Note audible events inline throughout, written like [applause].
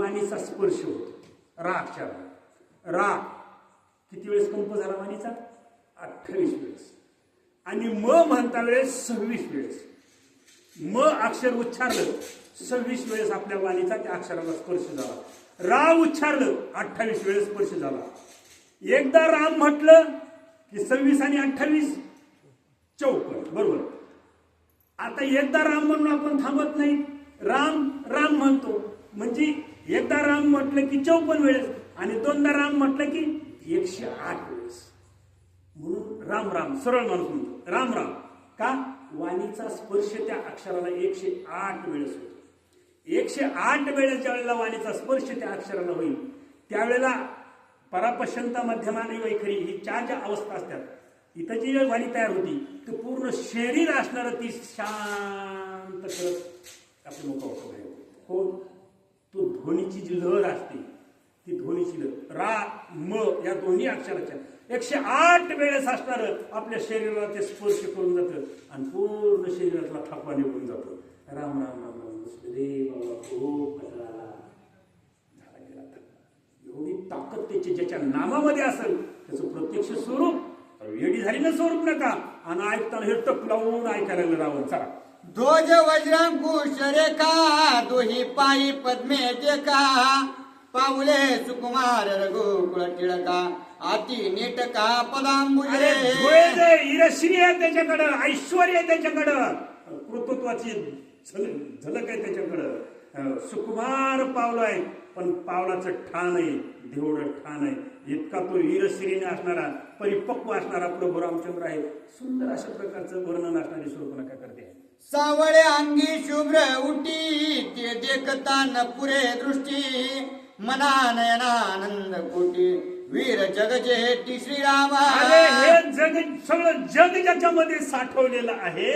वाणीचा स्पर्श होतो. रा अक्षर रा किती वेळेस कंप झाला वाणीचा? अठ्ठावीस वेळेस. आणि म म्हणता वेळेस सव्वीस वेळेस. म अक्षर उच्चारलं सव्वीस वेळेस आपल्या वाणीचा त्या अक्षराला स्पर्श झाला. रा उच्चारलं अठ्ठावीस वेळेस स्पर्श झाला. एकदा राम म्हटलं की सव्वीस आणि अठ्ठावीस चौपट. बरोबर? आता एकदा राम म्हणून आपण थांबत नाही. राम राम म्हणतो. म्हणजे एकदा राम म्हटलं की चौपन्न वेळेस आणि दोनदा राम म्हटलं की एकशे आठ वेळेस. म्हणून राम राम सरळ माणूस म्हणतो. राम राम. का? वाणीचा स्पर्श त्या अक्षराला एकशे आठ वेळेस होतो. एकशे आठ वेळेस ज्या वेळेला वाणीचा स्पर्श त्या अक्षराला होईल त्यावेळेला परापश्यंता मध्यमाने वैखरी ही चार ज्या अवस्था असतात इथं जी वाणी तयार होती ती पूर्ण शरीर असणारं ती शांत करत आपली मोकळं होतो कोण? तो ध्वनीची जी लहर असते ती ध्वनीची लहर. रा म या दोन्ही अक्षराच्या. एकशे आठ वेळेस असणार आपल्या शरीराला ते स्पर्श करून जातं आणि पूर्ण शरीरातला थकवा निघून जातो. राम राम राम राम रे बाबा हो, खूप एवढी ताकद त्याची ज्याच्या नामामध्ये असेल त्याचं प्रत्यक्ष स्वरूप. येडी झाली ना स्वरूप नका. आणि ऐकताना हे टक लावून ऐकायला लागलं रावण. चला. ध्वज वज्रांकुश रेखा दोही पायी पद्मे देखा पाऊले सुकुमार रघुकुळ टिळका अति नेटका पदांबुजे? डोळे इरश्री आहे त्याच्याकडं ऐश्वर आहे त्याच्याकडं कृतत्वाची झल- झलक आहे त्याच्याकडं. सुकुमार पावलं आहे पण पावलाचं ठाण आहे देवढं ठाण आहे इतका तो वीरश्रीने असणारा परिपक्व असणारा प्रभू रामचंद्र आहे. सुंदर अशा प्रकारचं वर्णन असणारी स्वरूपनका करते? सावळे अंगी शुभ्र उटी ते देखता न पुरे दृष्टी. मना नयनानंद कोटी वीर जगजेटी श्रीरामा. अरे हे जग सगळं जग ज्याच्यामध्ये साठवलेलं आहे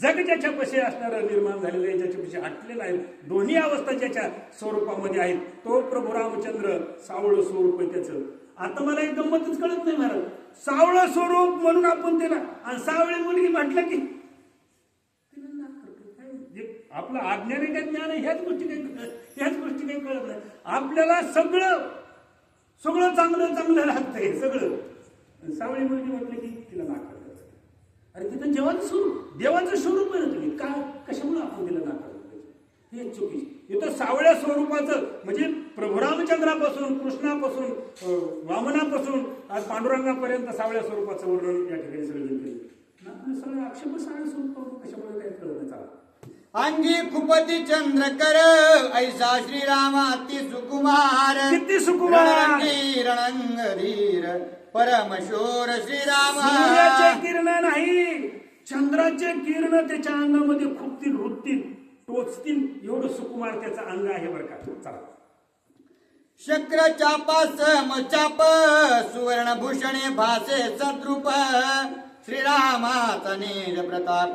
जग ज्याच्या पशी असणारं निर्माण झालेलं आहे ज्याच्या पशी हटलेलं आहे दोन्ही अवस्था ज्याच्या स्वरूपामध्ये आहेत तो प्रभू रामचंद्र सावळ स्वरूप आहे त्याचं. आता मला एक गंमतच कळत नाही महाराज. सावळ स्वरूप म्हणून आपण त्याला आणि सावळी मुलगी म्हटलं की तिला नाक करतो. काय जे आपलं आज्ञाने काय ज्ञान आहे ह्याच गोष्टी काही ह्याच गोष्टी काही कळत नाही. आपल्याला सगळं सगळं चांगलं चांगलं लागतंय सगळं. सावळी मुलगी म्हटलं की तिला नाकार अरे तिथं देवाचं स्वरूप देवाचं स्वरूप आहे ना तुम्ही का कशामुळे आपण तिला नाकार हे चुकीचं इथं सावळ्या स्वरूपाचं म्हणजे प्रभुरामचंद्रापासून कृष्णापासून वामनापासून आज पांडुरंगापर्यंत सावळ्या स्वरूपाचं वर्णन या ठिकाणी सगळं केलं ना? आपलं सगळं आक्षेप सावळ्या स्वरूपावर कशामुळे काय कळत नाही. चला अंगी खुपती चंद्रकर ऐसा श्रीरामा अति सुकुमार। किती सुकुमार. रणंगधीर परमशोर श्रीरामा। सूर्याचे किरण नाही चंद्राचे किरण त्याच्या अंगामध्ये खुपतील रुततील टोचतील. एवढं सुकुमार त्याचं अंग आहे बरं का. चला. शक्र चापा सम चाप सुवर्ण भूषणे भासे सद्रूप. श्रीरामाचा नीर प्रताप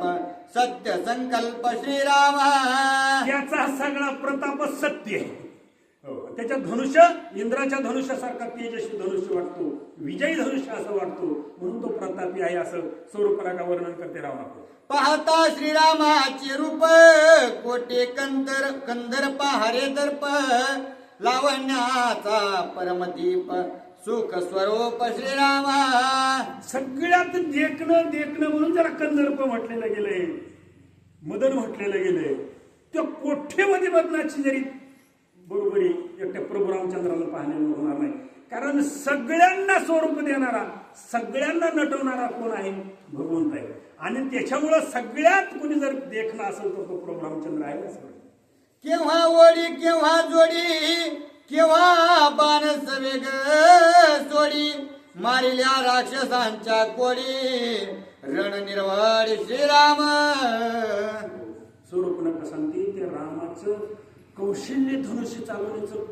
सत्य संकल्प श्रीरामा. त्याचा सगळा प्रताप सत्य आहे. हो, त्याच्या धनुष्य इंद्राच्या धनुष्यासारखा तेजस्वी धनुष्य वाटतो विजयी धनुष्य असं वाटतो म्हणून तो प्रतापी आहे असं स्वरूपरागा वर्णन करते रावणापूर पाहता श्रीरामाचे रूप कोटे कंदर कंदर्प हरे दर्प लावण्याचा परमदीप सुख स्वरूप श्रीरामा. सगळ्यात देखणं देखणं म्हणून त्याला कंदर्प म्हटलेलं गेलंय. मदन म्हटलेलं गेलंय. त्या कोठेमध्ये बदनाची जरी बरोबरी एकट्या प्रभू रामचंद्राला पाहण्याला होणार नाही. कारण सगळ्यांना स्वरूप देणारा सगळ्यांना नटवणारा कोण आहे? भगवंत आहे. आणि त्याच्यामुळं सगळ्यात कोणी जर देखणं असेल तर तो प्रभू रामचंद्र आहे. केव्हा ओढी केव्हा जोडी? केव्हा बाणस वेग सोडी? मारिल्या राक्षसांच्या कोडी. रणनिर्वाड श्रीराम. स्वरूप नका सांगते ते रामाचं कौशल्य धनुष्य चालवण्याचं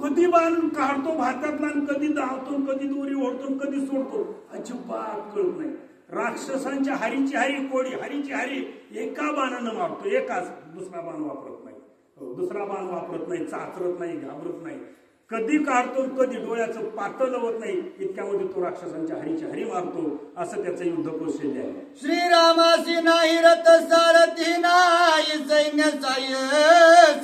कधी बाण काढतो भारतातला कधी धावतो कधी दोरी ओढतो कधी सोडतो अजिबात कळत नाही. राक्षसांच्या हरीची हरी कोडी हरीची हरी एका बाणानं मारतो एकाच दुसरा बाण वापरत नाही. दुसरा बाण वापरत नाही चाचरत नाही घाबरत नाही. कधी काढतो कधी डोळ्याचं पातळ लवत नाही इतक्यामध्ये तो राक्षसांच्या हरीची हरी मारतो असं त्याचं युद्ध कौशल्य आहे. श्रीरामासी नाही रथ सारथी नाही सैन्य साय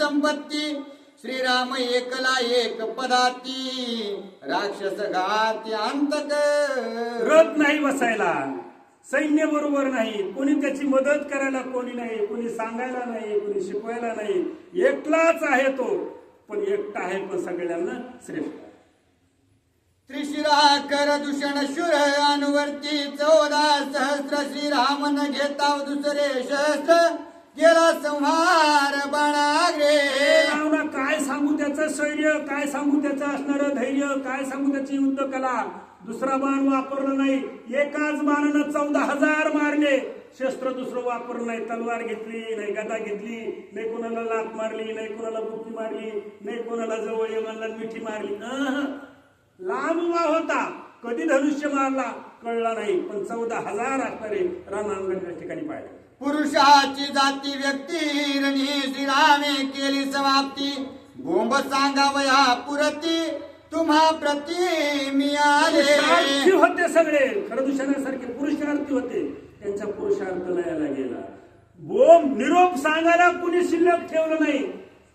संपत्ती. श्रीराम एकला एक पदाती राक्षस घाती अंतक रथ नाही बसायला. सैन्य बरोबर नाही. कोणी त्याची मदत करायला कोणी नाही कोणी सांगायला नाही कोणी शिकवायला नाही. एकलाच आहे तो पण एकटा आहे पण सगळ्यांना श्रेष्ठ. त्रिशिरा कर दूषण शुर अनुवर्ती चौदा सहस्र श्रीराम न घेता दुसरे शस्त्र गेला संहार बाणाग्रे. काय सांगू त्याचं शौर्य काय सांगू त्याचं असणारं धैर्य काय सांगू त्याची युद्ध कला दुसरा बाण वापरलं नाही. एकाच बाणानं चौदा हजार मारले. शस्त्र दुसरं वापरलं नाही. तलवार घेतली नाही गदा घेतली नाही कोणाला लात मारली नाही कोणाला बुक्की मारली नाही कोणाला जवळ ये मिठी मारली. लांबवा लांब उभा होता. कधी धनुष्य मारला कळला नाही. पण चौदा हजार असणारे रणांगण त्या ठिकाणी पाहिले. पुरुषाची जाती व्यक्ती रणी श्रीरामे केली समाप्ती. गोंब सांगावया पुरती. तुम्हा प्रती मी आले. पुरुषार्थी होते सगळे खरं दुसऱ्यासारखे पुरुषार्थी होते त्यांचा पुरुषार्थ लयाला गेला. बोम निरोप सांगायला कुणी शिल्लक ठेवलं नाही.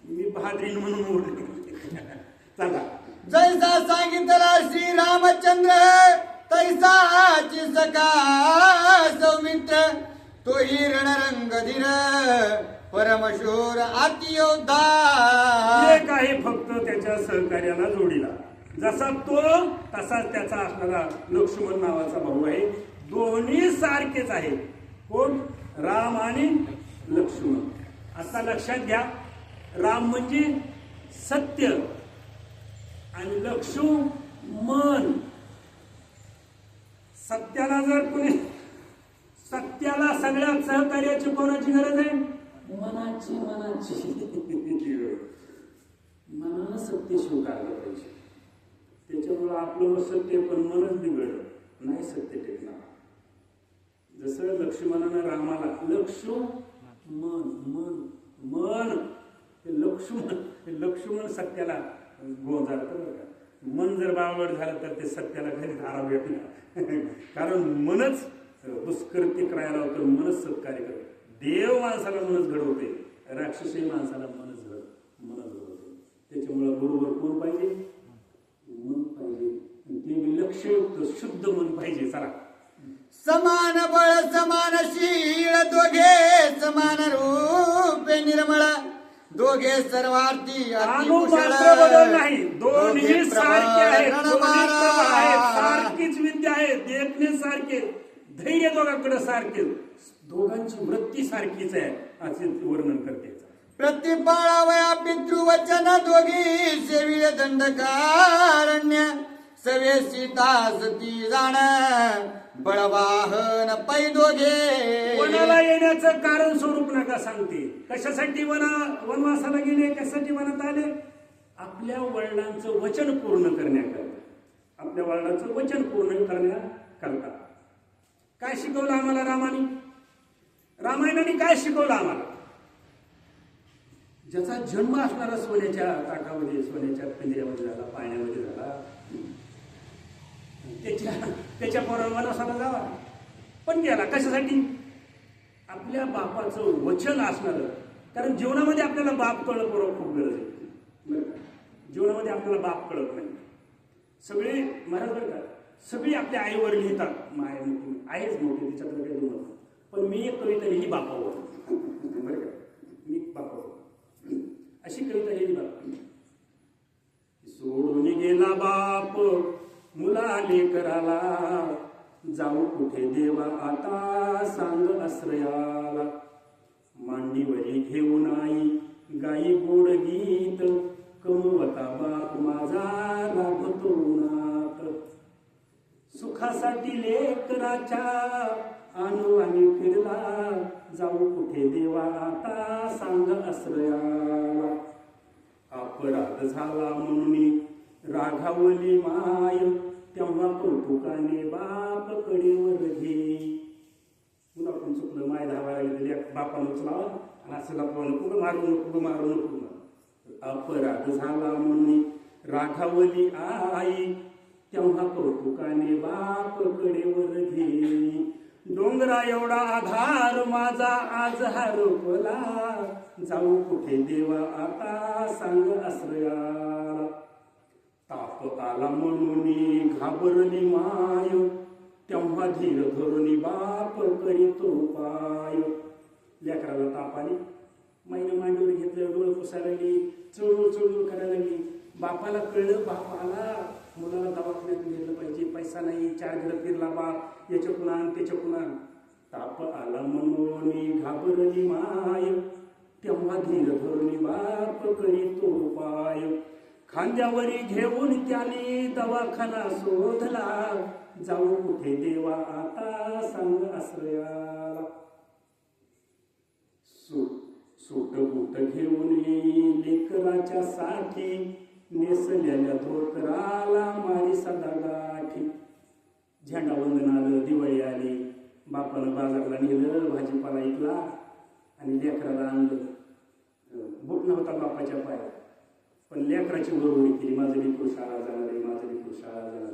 मी बहादरीन म्हणून उरले [laughs] चला. जैसा सांगितला श्री रामचंद्र तैसाची सका सौमित्र तोही रणरंग धीर परमशूर अतियोद्धा. एक आहे फक्त त्याच्या सहकार्याला जोडीला. जसा तो तसाच त्याचा असणारा लक्ष्मण नावाचा भाऊ आहे. दोन्ही सारखेच आहे कोण? राम आणि लक्ष्मण. आता लक्षात घ्या राम म्हणजे सत्य आणि लक्ष्मण. सत्याला जर कोणी सत्याला सगळ्यात सहकार्याची कोणाची गरज आहे? मनाची मनाची. [laughs] मनानं सत्य स्वीकारलं पाहिजे. त्याच्यामुळं आपलं सत्य पण मनच बिघडलं. नाही सत्य टेकणार. जसं लक्ष्मणानं रामाला लक्ष्मण मन मन मन हे लक्ष्मण हे लक्ष्मण सत्याला गोंजारतं का. मन जर बावड झालं तर ते सत्याला घरी धारा भेटणार. [laughs] कारण मनच दुष्कृत्य करायला होतं मनच सत्कार्य करत. देव माणसाला मनच घडवते राक्षसी माणसाला मनच घड मनच घडवते. त्याच्यामुळं बरोबर कोण पाहिजे? ते विलक्षयुक्त शुद्ध मन पाहिजे चला. समान बळ समान शीळ दोघे समान रूपे निर्मळ. दोघे सर्वार्थी बदल नाही. दोन्ही सारखे आहेत. सारखीच विद्या आहे देखणे सारखे. धैर्य दोघांकडे सारखे. दोघांची वृत्ती सारखीच आहे असे वर्णन करते. प्रतिपाळावया पितृवचन दोघी सेविल दंडकारण्य. सवे सीता ती जाण बळवाहन पै दोघे. वनाला येण्याचं कारण स्वरूप नका सांगते. कशासाठी वना वनवासाला गेले कशासाठी वनात आले? आपल्या वडिलांचं वचन पूर्ण करण्याकरता. आपल्या वडिलांचं वचन पूर्ण करण्याकरता. काय शिकवलं आम्हाला रामाने? रामायणाने काय शिकवलं आम्हाला? ज्याचा जन्म असणारा सोन्याच्या ताकामध्ये सोन्याच्या पिंजऱ्यामध्ये झाला पाण्यामध्ये झाला त्याच्या त्याच्या पोरावर सगळं जावा. पण गेला कशासाठी? आपल्या बापाचं वचन असणारं. कारण जीवनामध्ये आपल्याला बाप कळलं बरोबर खूप गरज आहे. जीवनामध्ये आपल्याला बाप कळत नाही. सगळे महाराज बरं का सगळी आपल्या आईवर लिहितात माय मोठी आईच मोठी तिच्यातलं काही पण मी एक कविता लिहिली बापावर बरं का मी बापावर अशी कविता लिहिली बाप सोडून गेला बाप कराला जाऊ कुठे देवा आता सांग आश्रयाला. मांडीवरी घेऊन आई गाई गोड गीत. कमवता बाप माझा लागतो नात सुखासाठी लेकराच्या आणू आणि फिरला. जाऊ कुठे देवा आता सांग आश्रयाला. अपराध झाला म्हणून राघावली माय. तेव्हा कौतुकाने बाप कडेवर घे. पुन्हा पण चुकलं माय धावायला गेली बापानं उचलावा आणि असं लपवा नको मारू नको मारू नको अपराध झाला म्हणून राखावली आई तेव्हा कौतुकाने बाप कडेवर घे. डोंगरा एवढा आधार माझा आज हरपला. जाऊ कुठे देवा आता सांग आश्रया ताप आला म्हणून घाबरली माय तेव्हा धीर धरुनी बाप करीतो पाय लेकराला ताप आली. महिने मांडीवर घेतलं डोळे पुसायला लागली चळूळ चळूळ करायला लागली. बापाला कळलं बाप आला. मुलाला दवाखान्यात घेतलं पाहिजे. पैसा नाही चार घर फिरला बाप. याच्या कुणा त्याच्या कुणा ताप आला म्हणून घाबरली माय तेव्हा धीर धरुनी बाप करीतो पाय खांद्यावरी घेऊन त्याने दवाखाना शोधला जाऊ कुठे देवा आता? सांग आश्रयाला. सूट सूट बूट घेऊन लेकराच्या साठी नेसलेल्या धोतराला मारी सदा गाठी. झेंडा वंदन आलं दिवाळी आली. बापानं बाजारला नेलं भाजीपाला ऐकला आणि लेकराला आणलं. बुट नव्हता बापाच्या पायात पण लेकराची बरोबरी केली. माझं लेकरू शाळा जाणार आहे माझं लेकरू शाळा जाणार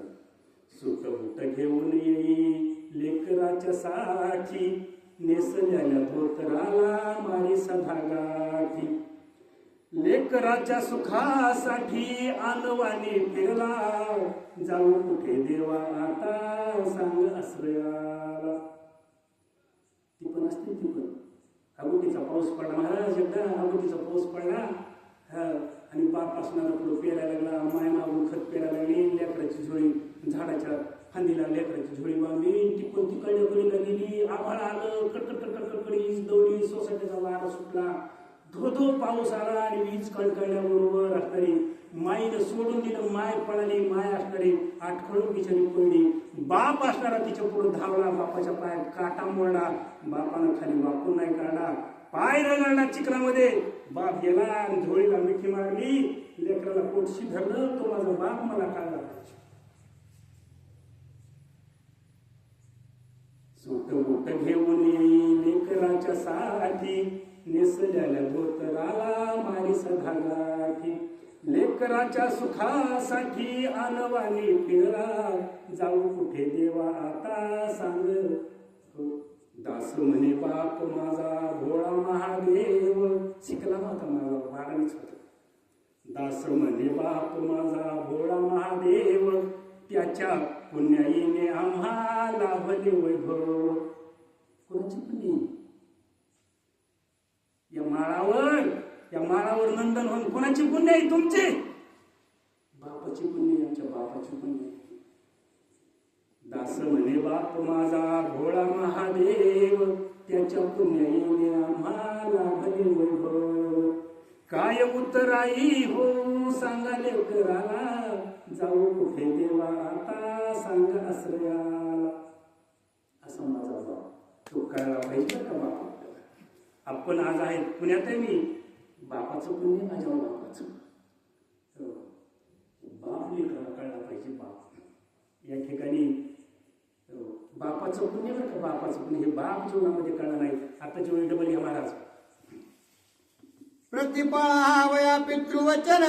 सुख बुट घेऊन येई लेकराच्या साची नेसलेल्या धोतराला मारी सदा गाठी लेकराच्या सुखासाठी आनवाने फिरला. जाऊ कुठे देवा आता? सांग आश्रयाला. ती पण असते ती पण. अगोटीचा पाऊस पडला. महाराज एकदा अगोटीचा पाऊस पडला. हा. आणि बाप असणारा पुढं पेरायला लागला माया मागून खत पेरायला लागली लेकराची झोळी झाडाच्या फांदीला लेकराची झोळी बांधली ती पण तिकडल्या कडीला गेली आभाळ आलं कडकड कडकड वीज दौडी सोसायटीचा वारा सुटला. धो धो पाऊस आला आणि वीज कळकळल्याबरोबर असणारी माईनं सोडून दिलं माय पळाली माय असणारी आठखळून बिचारी पडली. बाप असणारा तिच्या पुढे धावला बापाच्या पायात काटा मोडला बापानं खाली वाकून नाही काढला. पाय रगडला चिखलामध्ये बाप गेला आणि झोळीला मिठी मारली. लेकराला पोटशी धरलं. तो माझा बाप मला काढला. पाहिजे सुट बुट घेऊन लेकराच्या साठी नेसल्याला धोतराला मारी सधा लेकराच्या सुखासाठी आणवानी फिरला. जाऊ कुठे देवा आता सांग. दास म्हणे बाप माझा भोळा महादेव. शिकला होता माझा बारावीच होता. दास म्हणे बाप माझा भोळा महादेव. त्याच्या पुण्याईने आम्हाला भले वैभव. कोणाची पुण्य या माळावर या माळावर नंदन होऊन कोणाची पुण्य आहे? तुमची? बापाची पुण्य आमच्या बापाची पुण्य असं म्हणे बाप माझा भोळा महादेव त्याच्या पुण्याईने आम्हाला भले वैभव. काय उत्तराई हो सांगा लेकराला जाऊ कुठे देवा आता सांग आश्रयाला. असा माझा बाप तो कळला पाहिजे का बाप? आपण आज आहे पुण्यात आहे मी. बापाचं पुण्य माझ्या बापाचं. हो. बाप लेकराला कळला पाहिजे बाप. या ठिकाणी बापाचं पुण्य बरं का? बापाचं पुण्य. हे बाप जीवनामध्ये कळणार नाही. आता वेळी डबल घ्या महाराज. प्रतिपळावया पितृवचन